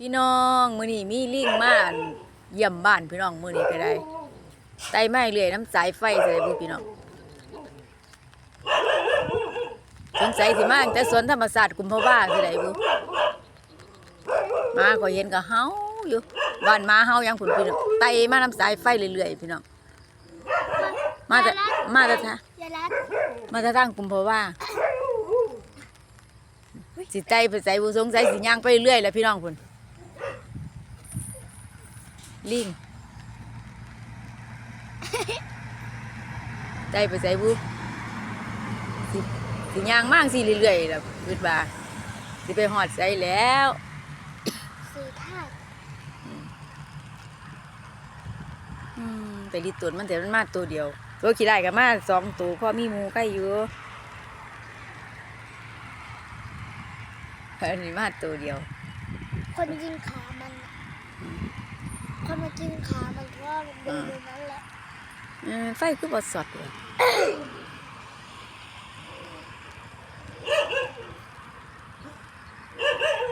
พี่น้องมือนี้มีลิงมาเยี่ยมบ้านพี่น้องมือนี้ก็ได้ไต่ไม้เรื่อยน้ำสายไฟใส่พี่น้องสงสัยสิมาตั้งแต่สวนธรรมศาสตร์กุมภาวาสิได้บุมาขอยเห็นก็เฮาอยู่บ้านมาเฮายังพุ่นพี่น้องไต่มาน้ำสายไฟเรื่อยๆพี่น้องมาแต่มาแต่ทะยามาแต่ทางกุมภาวาสิไตไปใส่บุสงสัยสิย่างไปเรื่อยแล้วพี่น้องพุ่น ลิงได้ไปใส่บุสิสิย่างมากสิเรื่อยๆแล้วคิดว่าสิไปหอดใส่แล้วสี่ธาตุอืมไปรีดตัวมันแต่มันมาตัวเดียว ตัวขี้ได้กับมาสองตัวเพอมีหมูใกล้อยู่อันนี้มาตัวเดียว คนยิงขามันน่ะ คนมากินขา มันเพราะมันเป็นอยู่นั้นแหละไฟคือบอสอดเลย